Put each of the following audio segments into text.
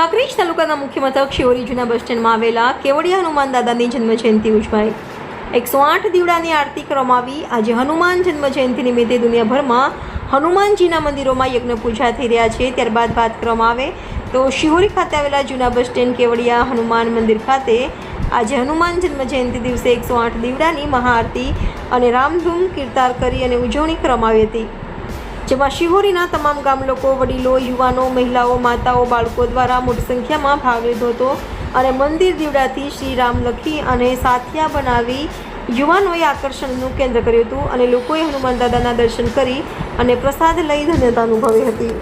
કાંકરેજ તાલુકાના મુખ્ય મથક શિવરી જૂના બસ સ્ટેન્ડમાં આવેલા કેવડિયા હનુમાન દાદાની જન્મ જયંતિ ઉજવાઈ. એકસો આઠ દીવડાની આરતી કરવામાં આવી. આજે હનુમાન જન્મ જયંતિ નિમિત્તે દુનિયાભરમાં હનુમાનજીના મંદિરોમાં યજ્ઞ પૂજા થઈ રહ્યા છે. ત્યારબાદ વાત કરવામાં આવે તો શિહોરી ખાતે આવેલા જૂના બસ સ્ટેન્ડ કેવડિયા હનુમાન મંદિર ખાતે આજે હનુમાન જન્મ જયંતિ દિવસે એકસો આઠ દીવડાની મહાઆરતી અને રામધૂમ કીર્તાર કરી અને ઉજવણી કરવામાં આવી હતી. જેમાં શિહોરીના તમામ ગામ લોકો વડીલો, યુવાનો, મહિલાઓ, માતાઓ, બાળકો દ્વારા મોટી સંખ્યામાં ભાગ લીધો હતો અને મંદિર દીવડાથી શ્રી રામ લખી અને સાથિયા બનાવી યુવાનોએ આકર્ષણનું કેન્દ્ર કર્યું હતું અને લોકોએ હનુમાન દાદાના દર્શન કરી અને પ્રસાદ લઈ ધન્યતા અનુભવી હતી.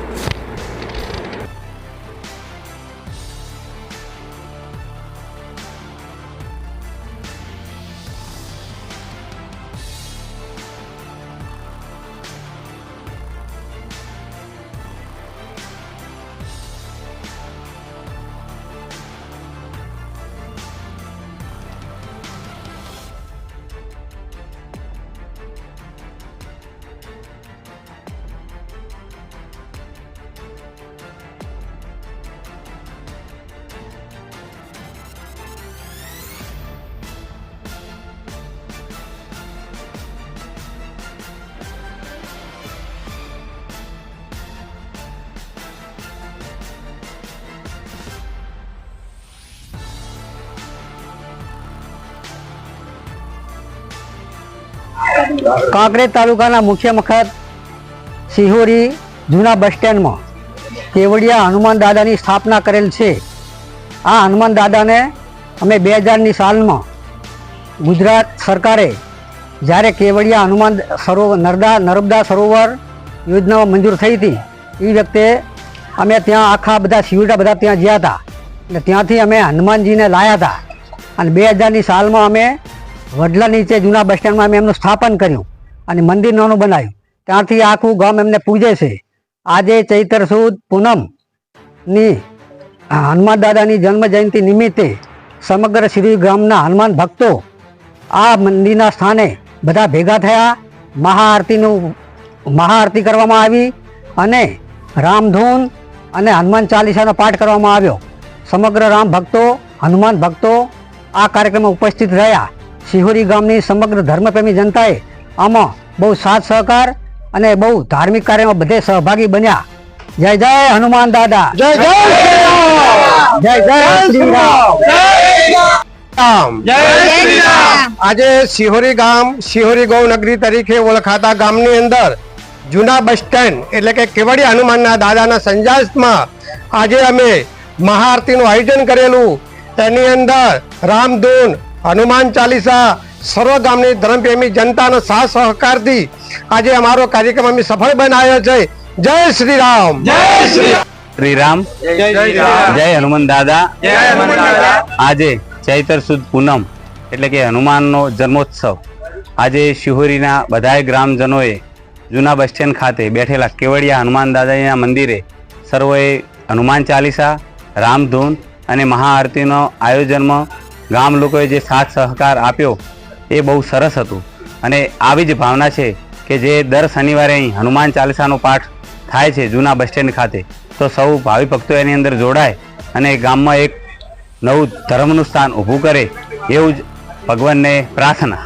કાંકરેજ તાલુકાના મુખ્ય મથક સિહોરી જૂના બસ સ્ટેન્ડમાં કેવડિયા હનુમાન દાદાની સ્થાપના કરેલ છે. આ હનુમાન દાદાને અમે બે હજારની સાલમાં ગુજરાત સરકારે જ્યારે કેવડિયા હનુમાન સરોવર નર્મદા નર્મદા સરોવર યોજના મંજૂર થઈ હતી એ વખતે અમે ત્યાં આખા બધા શિવડા બધા ત્યાં ગયા હતા. અને ત્યાંથી અમે હનુમાનજીને લાયા હતા. અને બે હજારની સાલમાં અમે વડલા નીચે જૂના બસ સ્ટેન્ડમાં અમે એમનું સ્થાપન કર્યું અને મંદિર નાનું બનાવ્યું. ત્યાંથી આખું ગામ એમને પૂજે છે. આજે ચૈતર સુદ પૂનમની હનુમાન દાદાની જન્મ જયંતિ નિમિત્તે સમગ્ર શ્રી ગામના હનુમાન ભક્તો આ મંદિરના સ્થાને બધા ભેગા થયા. મહાઆરતીનું, મહાઆરતી કરવામાં આવી અને રામધૂન અને હનુમાન ચાલીસાનો પાઠ કરવામાં આવ્યો. સમગ્ર રામ ભક્તો, હનુમાન ભક્તો આ કાર્યક્રમમાં ઉપસ્થિત રહ્યા. શિહોરી ગામની સમગ્ર ધર્મપ્રેમી જનતાએ આમાં બહુ સાથ સહકાર અને બહુ ધાર્મિક કાર્યમાં બધે સહભાગી બન્યા. જય જય હનુમાન દાદા. જય જય જય જય શ્રી રામ. આજે શિહોરી ગામ શિહોરી ગૌનગરી તરીકે ઓળખાતા ગામની અંદર જૂના બસ સ્ટેન્ડ એટલે કે કેવડિયા હનુમાનના દાદાના સંજાસમાં આજે અમે મહાઆરતીનું આયોજન કરેલું. તેની અંદર રામધૂન હનુમાન ચાલીસા સર્વ ગામની ધર્મપ્રેમી જનતાનો સાથ સહકારથી આજે અમારો કાર્યક્રમ અમે સફળ બનાવ્યો છે. જય શ્રી રામ જય શ્રી શ્રી રામ જય હનુમાન દાદા. આજે ચૈતર સુદ પૂનમ એટલે કે હનુમાનનો જન્મોત્સવ. આજે શિહોરીના બધાય ગ્રામજનોએ જૂના બસ સ્ટેન્ડ ખાતે બેઠેલા કેવડિયા હનુમાન દાદાજીના મંદિરે સર્વોએ હનુમાન ચાલીસા રામધૂન અને મહાઆરતીનો આયોજનમાં ગામ લોકોએ જે સાથ સહકાર આપ્યો એ બહુ સરસ હતું. અને આવી જ ભાવના છે કે જે દર શનિવારે અહીં હનુમાન ચાલીસાનો પાઠ થાય છે જૂના બસ સ્ટેન્ડ ખાતે, તો સૌ ભાવિ ભક્તો એની અંદર જોડાય અને ગામમાં એક નવું ધર્મનું સ્થાન ઊભું કરે એવું જ ભગવાનને પ્રાર્થના.